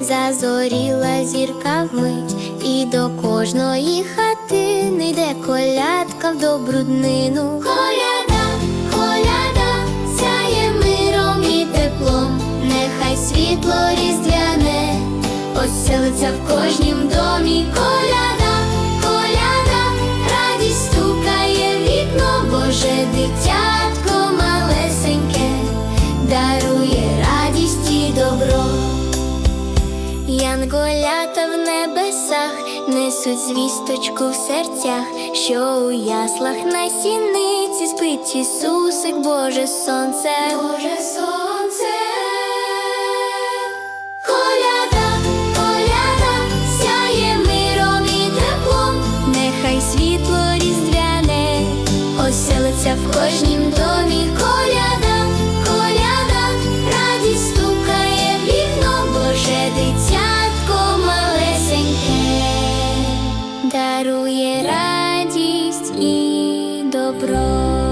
зазоріла зірка вмить, і до кожної хатини йде колядка в добру днину. Коляда, коляда, сяє миром і теплом, нехай світло різдвяне, оселиться в кожнім домі. Коляда, коляда, радість стукає вікно, Боже дитятко Янголята в небесах несуть звісточку в серцях, що у яслах на сіниці спить Ісусик, Боже сонце, Боже сонце. daruje radość i dobro.